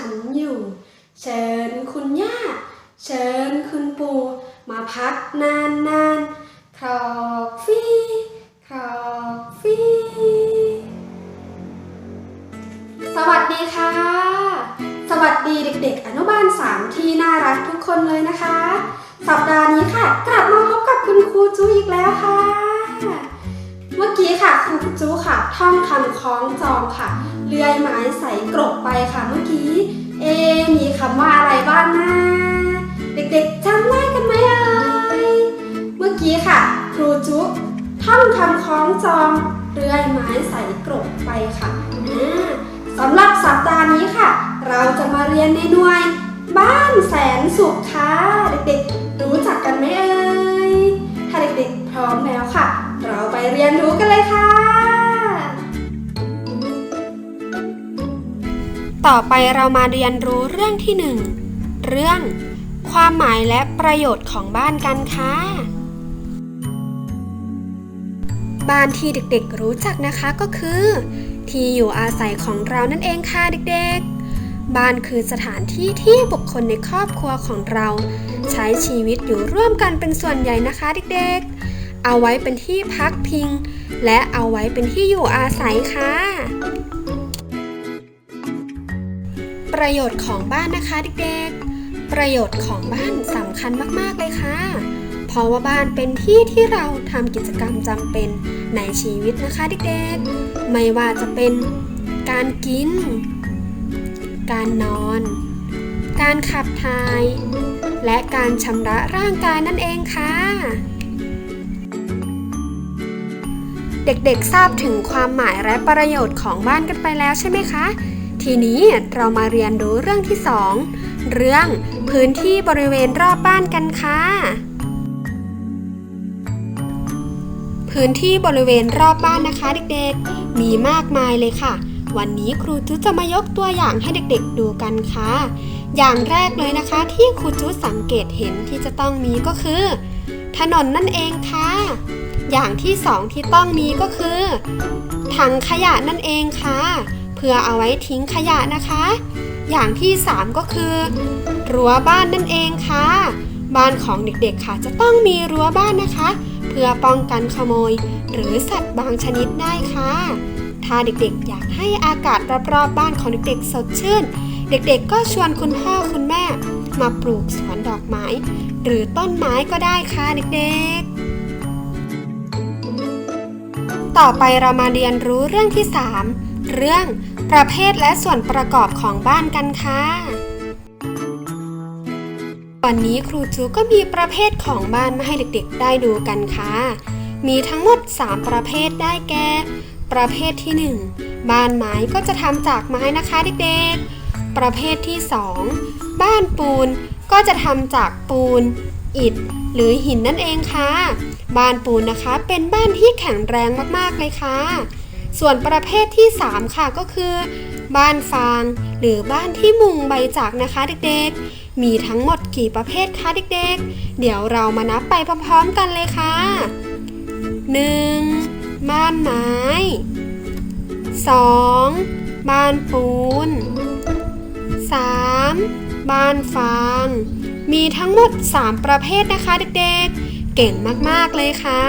ฉันอยู่ เชิญคุณย่า เชิญคุณปู่มาพักนานนานๆครอกฟีครอกฟีสวัสดีค่ะ สวัสดีเด็ก ๆ อนุบาลสามที่น่ารักทุกคนเลยนะคะ สัปดาห์นี้ค่ะ กลับมาพบกับคุณครูจูอีกแล้วค่ะ เมื่อกี้ค่ะครูจูค่ะท่องคำคล้องจองค่ะเลื่อยไม้ใส่กรบไปค่ะเมื่อกี้ เอ มีคำว่าอะไรบ้างนะเด็กๆจำได้กันไหมเอ่ยเมื่อกี้ค่ะ ครูจุท่องคำคล้องจองเลื่อยไม้ใส่กรบไปค่ะสำหรับสัปดาห์นี้ค่ะ เราจะมาเรียนในหน่วย บ้านแสนสุขค่ะเด็กๆ รู้จักกันไหมเอ่ยถ้าเด็กๆ พร้อมแล้วค่ะ เราไปเรียนรู้กันเลยค่ะ ต่อไปเรามาเรียนรู้เรื่องที่หนึ่งเรื่อง ความหมายและประโยชน์ของบ้านกันค่ะ บ้านที่เด็กๆรู้จักนะคะก็คือ ที่อยู่อาศัยของเรานั่นเองค่ะเด็กๆบ้านคือสถานที่ที่บุคคลในครอบครัวของเรา ใช้ชีวิตอยู่ร่วมกันเป็นส่วนใหญ่นะคะเด็กๆ เอาไว้เป็นที่พักพิง และเอาไว้เป็นที่อยู่อาศัยค่ะ ประโยชน์ของบ้านนะคะเด็กๆ ประโยชน์ของบ้านสำคัญมากๆเลยค่ะ เพราะว่าบ้านเป็นที่ที่เราทำกิจกรรมจำเป็นในชีวิตนะคะเด็กๆ ไม่ว่าจะเป็นการกิน การนอน การขับถ่าย และการชำระร่างกายนั่นเองค่ะ เด็กๆทราบถึงความหมายและประโยชน์ของบ้านกันไปแล้วใช่ไหมคะ ทีนี้เรามาเรียนรู้เรื่องที่ 2 เรื่องพื้นที่บริเวณรอบบ้านกันค่ะ พื้นที่บริเวณรอบบ้านนะคะ เด็กๆ มีมากมายเลยค่ะ วันนี้ครูจุจะมายกตัวอย่างให้เด็กๆดูกันค่ะ อย่างแรกเลยนะคะที่ครูจุสังเกตเห็นที่จะต้องมีก็คือ ถนนนั่นเองค่ะ อย่างที่สองที่ต้องมีก็คือ ถังขยะนั่นเองค่ะ เพื่อเอาไว้ทิ้งขยะนะคะ อย่างที่สามก็คือ รั้วบ้านนั่นเองค่ะ บ้านของเด็กๆค่ะ จะต้องมีรั้วบ้านนะคะ เพื่อป้องกันขโมย หรือสัตว์บางชนิดได้ค่ะ ถ้าเด็กๆ อยากให้อากาศรอบๆบ้านของเด็กๆ สดชื่น เด็กๆ ก็ชวนคุณพ่อคุณแม่ มาปลูกสวนดอกไม้ หรือต้นไม้ก็ได้ค่ะเด็กๆ ต่อไปเรามาเรียนรู้เรื่องที่ 3 เรื่องประเภทและส่วนประกอบของบ้านกันค่ะ วันนี้ครูจูก็มีประเภทของบ้านมาให้เด็กๆ ได้ดูกันค่ะ มีทั้งหมด 3 ประเภทได้แก่ ประเภทที่ 1 บ้านไม้ก็จะทำจากไม้นะคะเด็กๆ ประเภทที่ 2 บ้านปูนก็จะทำจากปูน อิฐ หรือหินนั่นเองค่ะ บ้านปูนนะคะเป็นบ้านที่แข็งแรงมากๆเลยค่ะ ส่วนประเภทที่ 3 ค่ะก็คือ บ้านฟาง หรือบ้านที่มุงใบจากนะคะเด็กๆ มีทั้งหมดกี่ประเภทคะเด็กๆ เดี๋ยวเรามานับไปพร้อมๆกันเลยค่ะ 1. บ้านไม้ 2. บ้านปูน 3. บ้านฟางมีทั้งหมด 3 ประเภทนะคะเด็กๆ เก่งมากๆเลยค่ะ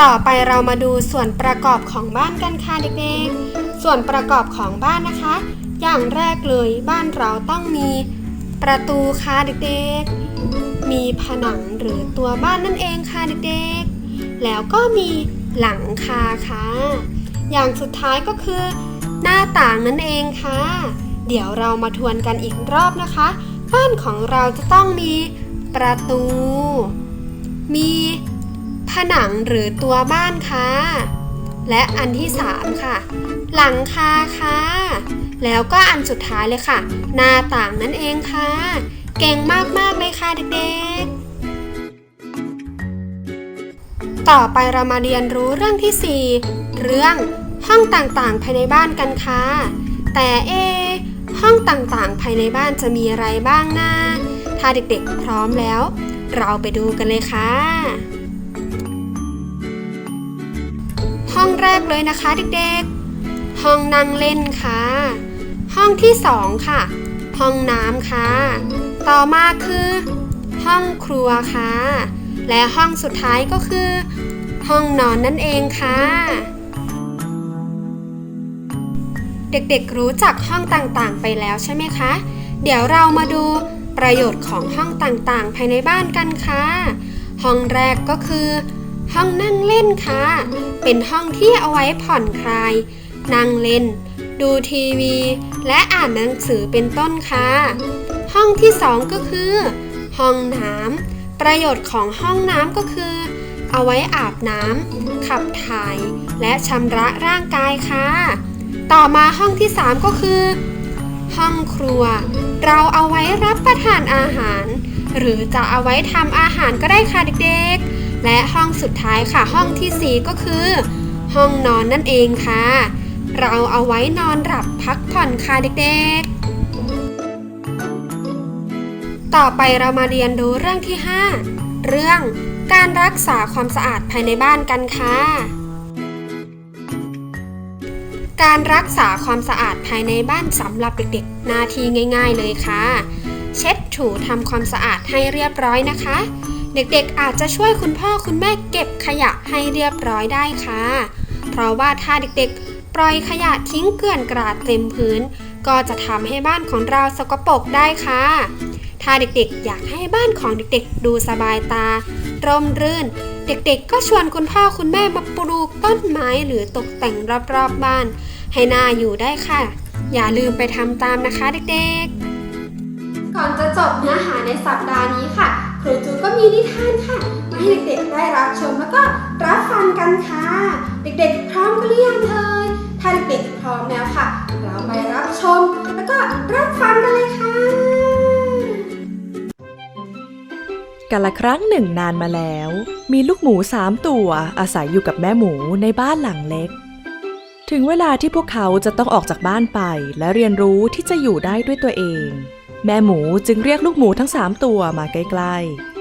ต่อไปเรามาดูส่วนประกอบของบ้านกันค่ะเด็กๆ ส่วนประกอบของบ้านนะคะ อย่างแรกเลยบ้านเราต้องมีประตูค่ะเด็กๆ มีผนังหรือตัวบ้านนั่นเองค่ะเด็กๆ แล้วก็มีหลังคาค่ะ อย่างสุดท้ายก็คือ หน้าต่างนั่นเองค่ะ เดี๋ยวเรามาทวนกันอีกรอบนะคะ บ้านของเราจะต้องมีประตู มีผนังหรือตัวบ้านค่ะ และอันที่3ค่ะ หลังคาค่ะ แล้วก็อันสุดท้ายเลยค่ะ หน้าต่างนั่นเองค่ะ เก่งมากๆเลยค่ะเด็กๆต่อไปเรามาเรียนรู้เรื่องที่ 4 เรื่อง ห้องต่างๆ ภายในบ้านกันค่ะ แต่เอห้องห้องต่างๆ ภายในบ้านจะมีอะไรบ้างนะ ถ้าเด็กๆพร้อมแล้ว เราไปดูกันเลยค่ะ ห้องแรกเลยนะคะเด็กๆ ห้องนั่งเล่นค่ะ ห้องที่สองค่ะ ห้องน้ำค่ะ ต่อมาคือ ห้องครัวค่ะ และห้องสุดท้ายก็คือ ห้องนอนนั่นเองค่ะ เด็กๆรู้จักห้องต่างๆ ไปแล้วใช่ไหมคะ เดี๋ยวเรามาดูประโยชน์ของห้องต่างๆ ภายในบ้านกันค่ะ ห้องแรกก็คือ ห้องนั่งเล่นค่ะ เป็นห้องที่เอาไว้ผ่อนคลาย นั่งเล่น ดูทีวี และอ่านหนังสือเป็นต้นค่ะ ห้องที่สองก็คือ ห้องน้ำประโยชน์ของห้องน้ำก็คือ เอาไว้อาบน้ำขับถ่าย และชำระร่างกายค่ะ ต่อมาห้องที่ 3 ก็คือ ห้องครัว เราเอาไว้รับประทานอาหาร หรือจะเอาไว้ทำอาหารก็ได้ค่ะเด็กๆ และห้องสุดท้ายค่ะห้องทีสี่4 ก็คือ ห้องนอนนั่นเองค่ะ เราเอาไว้นอนหลับพักผ่อนค่ะเด็กๆ ต่อไปเรามาเรียนรู้เรื่องที่ 5 เรื่องการรักษาความสะอาดภายในบ้านกันค่ะ การรักษาความสะอาดภายในบ้านสำหรับเด็กๆ นาทีง่าย ๆ เลยค่ะ เช็ดถูทำความสะอาดให้เรียบร้อยนะคะ เด็กๆอาจจะช่วยคุณพ่อคุณแม่เก็บขยะให้เรียบร้อยได้ค่ะ เพราะว่าถ้าเด็กๆ ปล่อยขยะทิ้งเกลื่อนกราดเต็มพื้น ก็จะทำให้บ้านของเราสกปรกได้ค่ะ ถ้าเด็กๆ อยากให้บ้านของเด็กๆ ดูสบายตา ร่มรื่นเด็กๆ ก็ชวนคุณพ่อคุณแม่มาปลูกต้นไม้หรือตกแต่งรอบๆบ้าน ให้น่าอยู่ได้ค่ะ อย่าลืมไปทำตามนะคะเด็กๆ ก่อนจะจบเนื้อหาในสัปดาห์นี้ค่ะ ครูจูก็มีนิทานค่ะ มาให้เด็กๆได้รับชมแล้วก็รับฟังกันค่ะ เด็กๆ พร้อมกันหรือยังเอ่ยถ้าเด็กๆพร้อมแล้วค่ะ เราไปรับชม แล้วก็รับฟังกันเลยค่ะกันละครั้งหนึ่งนานมาแล้ว มีลูกหมูสามตัวอาศัยอยู่กับแม่หมูในบ้านหลังเล็ก ถึงเวลาที่พวกเขาจะต้องออกจากบ้านไป และเรียนรู้ที่จะอยู่ได้ด้วยตัวเอง แม่หมูจึงเรียกลูกหมูทั้งสามตัวมาใกล้ๆ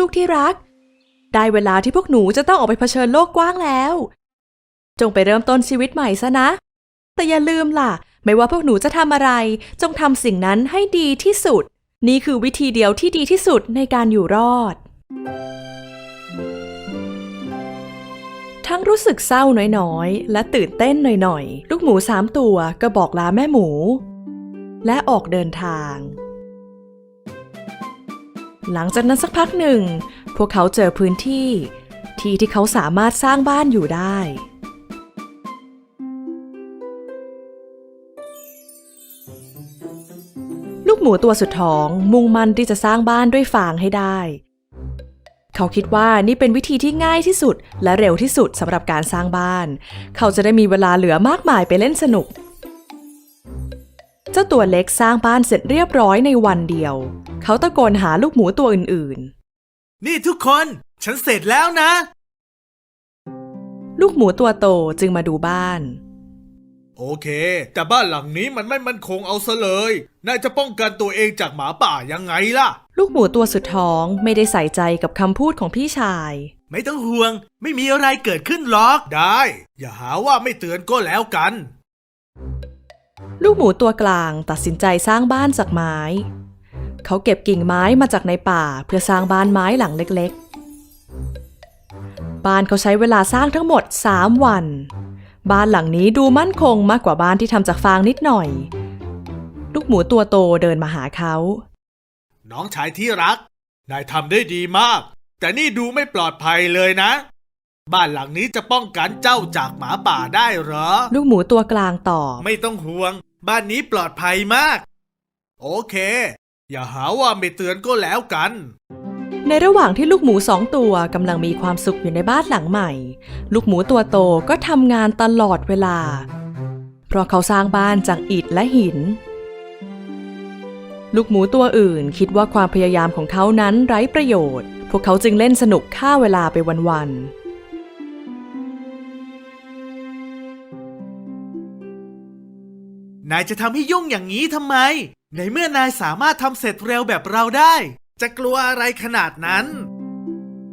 ลูกๆที่รัก ได้เวลาที่พวกหนูจะต้องออกไปเผชิญโลกกว้างแล้ว จงไปเริ่มต้นชีวิตใหม่ซะนะ แต่อย่าลืมล่ะ ไม่ว่าพวกหนูจะทำอะไร จงทำสิ่งนั้นให้ดีที่สุด นี่คือวิธีเดียวที่ดีที่สุดในการอยู่รอด ทั้งรู้สึกเศร้าน้อยๆ และตื่นเต้นหน่อยๆ ลูกหมูสามตัวก็บอกลาแม่หมู และออกเดินทาง หลังจากนั้นสักพักหนึ่ง พวกเขาเจอพื้นที่ ที่ที่เขาสามารถสร้างบ้านอยู่ได้ลูกหมูตัวสุดท้องมุ่งมั่นที่จะสร้างบ้านด้วยฟางให้ได้ เขาคิดว่านี่เป็นวิธีที่ง่ายที่สุด และเร็วที่สุดสำหรับการสร้างบ้าน เขาจะได้มีเวลาเหลือมากมายไปเล่นสนุก เจ้าตัวเล็กสร้างบ้านเสร็จเรียบร้อยในวันเดียว เขาตะโกนหาลูกหมูตัวอื่นนี่ทุกคน ฉันเสร็จแล้วนะๆลูกหมูตัวโตจึงมาดูบ้าน โอเค แต่บ้านหลังนี้มันไม่มั่นคงเอาซะเลย นายจะป้องกันตัวเองจากหมาป่ายังไงล่ะ ลูกหมูตัวสุดท้องไม่ได้ใส่ใจกับคำพูดของพี่ชาย ไม่ต้องห่วง ไม่มีอะไรเกิดขึ้นหรอก ได้ อย่าหาว่าไม่เตือนก็แล้วกัน ลูกหมูตัวกลางตัดสินใจสร้างบ้านจากไม้ เขาเก็บกิ่งไม้มาจากในป่าเพื่อสร้างบ้านไม้หลังเล็กๆ บ้านเขาใช้เวลาสร้างทั้งหมด 3 วัน บ้านหลังนี้ดูมั่นคงมากกว่าบ้านที่ทำจากฟางนิดหน่อย ลูกหมูตัวโตเดินมาหาเขา น้องชายที่รัก นายทำได้ดีมาก แต่นี่ดูไม่ปลอดภัยเลยนะ บ้านหลังนี้จะป้องกันเจ้าจากหมาป่าได้เหรอ ลูกหมูตัวกลางตอบไม่ต้องห่วง บ้านนี้ปลอดภัยมาก โอเค อย่าหาว่าไม่เตือนก็แล้วกัน ในระหว่างที่ลูกหมูสองตัวกำลังมีความสุขอยู่ในบ้านหลังใหม่ ลูกหมูตัวโตก็ทำงานตลอดเวลา เพราะเขาสร้างบ้านจากอิฐและหิน ลูกหมูตัวอื่นคิดว่าความพยายามของเขานั้นไร้ประโยชน์ พวกเขาจึงเล่นสนุกฆ่าเวลาไปวันๆนายจะทำให้ยุ่งอย่างนี้ทำไม ในเมื่อนายสามารถทำเสร็จเร็วแบบเราได้ จะกลัวอะไรขนาดนั้น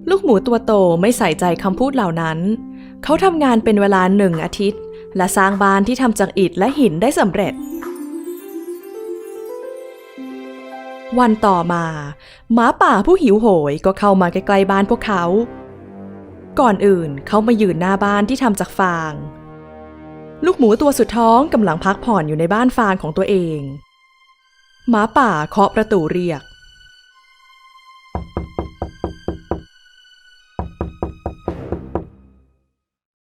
ลูกหมูตัวโตไม่ใส่ใจคำพูดเหล่านั้น เขาทำงานเป็นเวลาหนึ่งอาทิตย์ และสร้างบ้านที่ทำจากอิฐและหินได้สำเร็จ วันต่อมาหมาป่าผู้หิวโหยก็เข้ามาใกล้ๆบ้านพวกเขา ก่อนอื่นเขามายืนหน้าบ้านที่ทำจากฟาง ลูกหมูตัวสุดท้องกำลังพักผ่อนอยู่ในบ้านฟางของตัวเอง หมาป่าเคาะประตูเรียก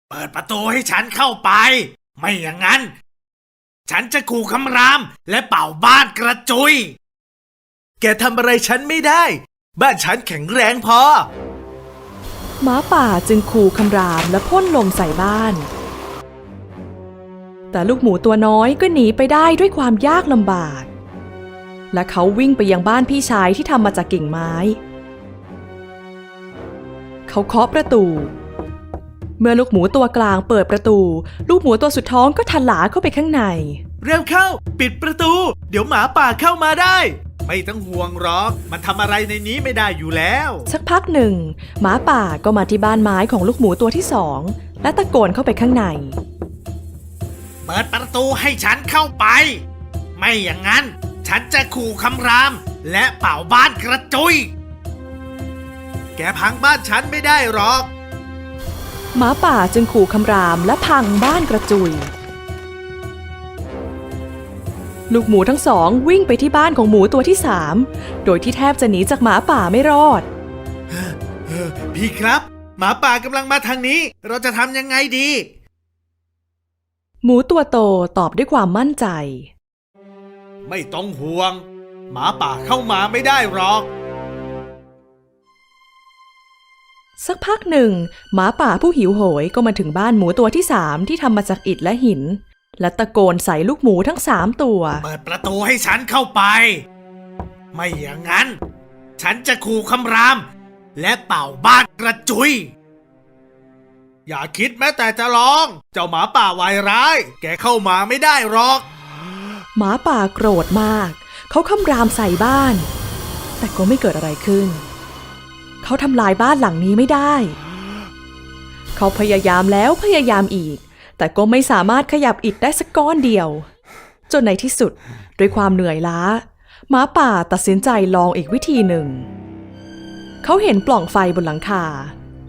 เปิดประตูให้ฉันเข้าไป ไม่อย่างนั้น ฉันจะขู่คำรามและเป่าบ้านกระจุย แกทำอะไรฉันไม่ได้ บ้านฉันแข็งแรงพอ หมาป่าจึงขู่คำรามและพ่นลมใส่บ้าน แต่ลูกหมูตัวน้อยก็หนีไปได้ด้วยความยากลำบาก และเขาวิ่งไปยังบ้านพี่ชายที่ทำมาจากกิ่งไม้ เขาเคาะประตู เมื่อลูกหมูตัวกลางเปิดประตู ลูกหมูตัวสุดท้องก็ทะลาเข้าไปข้างใน เร็วเข้า ปิดประตู เดี๋ยวหมาป่าเข้ามาได้ ไม่ต้องห่วงหรอก มันทำอะไรในนี้ไม่ได้อยู่แล้ว สักพักหนึ่ง หมาป่าก็มาที่บ้านไม้ของลูกหมูตัวที่สอง และตะโกนเข้าไปข้างใน เปิดประตูให้ฉันเข้าไป ไม่อย่างนั้น ฉันจะขู่คำราม และเป่าบ้านกระจุย แกพังบ้านฉันไม่ได้หรอก หมาป่าจึงขู่คำรามและพังบ้านกระจุย ลูกหมูทั้งสองวิ่งไปที่บ้านของหมูตัวที่สามโดยที่แทบจะหนีจากหมาป่าไม่รอดเออพี่ครับ หมาป่ากำลังมาทางนี้ เราจะทำยังไงดี หมูตัวโตตอบด้วยความมั่นใจ ไม่ต้องห่วง หมาป่าเข้ามาไม่ได้หรอกสักพักหนึ่ง หมาป่าผู้หิวโหยก็มาถึงบ้านหมูตัวที่สามที่ทำมาจากอิฐและหิน และตะโกนใส่ลูกหมูทั้งสามตัว เปิดประตูให้ฉันเข้าไป ไม่อย่างนั้น ฉันจะขู่คำราม และเป่าบ้านกระจุย อย่าคิดแม้แต่จะลอง เจ้าหมาป่าวายร้าย แกเข้ามาไม่ได้หรอก หมาป่าโกรธมาก เขาคำรามใส่บ้าน แต่ก็ไม่เกิดอะไรขึ้น เขาทำลายบ้านหลังนี้ไม่ได้ เขาพยายามแล้วพยายามอีก แต่ก็ไม่สามารถขยับอิฐได้สักก้อนเดียว จนในที่สุดด้วยความเหนื่อยล้าหมาป่าตัดสินใจลองอีกวิธีหนึ่ง เขาเห็นปล่องไฟบนหลังคา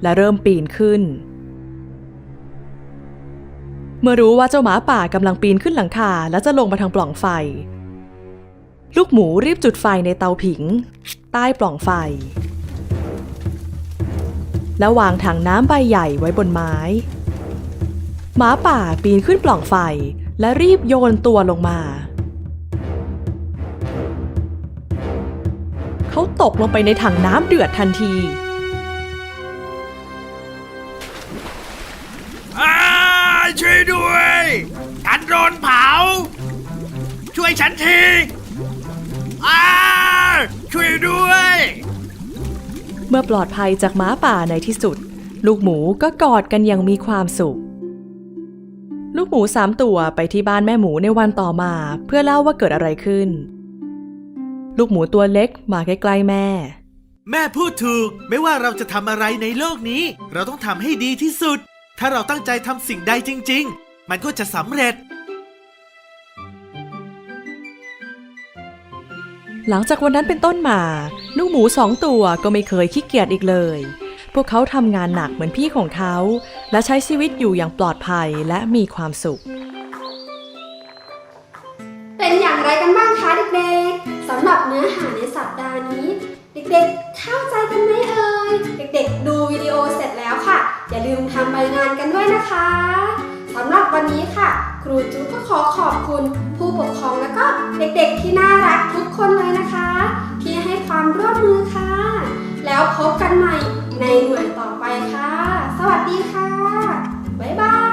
และเริ่มปีนขึ้น เมื่อรู้ว่าเจ้าหมาป่ากำลังปีนขึ้นหลังคาและจะลงมาทางปล่องไฟ ลูกหมูรีบจุดไฟในเตาผิง ใต้ปล่องไฟ แล้ววางถังน้ำใบใหญ่ไว้บนไม้ หมาป่าปีนขึ้นปล่องไฟ และรีบโยนตัวลงมา เขาตกลงไปในถังน้ำเดือดทันทีอ้าช่วยด้วยฉันโดนเผา ช่วยฉันทีอ้าช่วยด้วย เมื่อปลอดภัยจากหม้าป่าในที่สุด ลูกหมูก็กอดกันอย่างมีความสุขลูก หมูสามตัวไปที่บ้านแม่หมูในวันต่อมา เพื่อเล่าว่าเกิดอะไรขึ้น ลูกหมูตัวเล็กมาใกล้ๆแม่ แม่พูดถูก ไม่ว่าเราจะทำอะไรในโลกนี้ เราต้องทำให้ดีที่สุด ถ้าเราตั้งใจทำสิ่งใดจริง ๆ มันก็จะสำเร็จ หลังจากวันนั้นเป็นต้นมา ลูกหมูสองตัวก็ไม่เคยขี้เกียจอีกเลยพ วกเขาทำงานหนักเหมือนพี่ของเขา และใช้ชีวิตอยู่อย่างปลอดภัยและมีความสุข เป็นอย่างไรกันบ้างคะเด็กๆสำหรับเนื้อหาในสัปดาห์นี้ เด็กๆ เข้าใจกันไหมเอ่ยเด็กๆ ดูวิดีโอเสร็จแล้วค่ะ อย่าลืมทำใบงานกันด้วยนะคะสำหรับวันนี้ค่ะ ครูจุ๊ก็ขอขอบคุณ ผู้ปกครองและก็เด็กๆ ที่น่ารักทุกคนเลยนะคะ ที่ให้ความร่วมมือค่ะ แล้วพบกันใหม่ ในหน่วยต่อไปค่ะ สวัสดีค่ะ บ๊ายบาย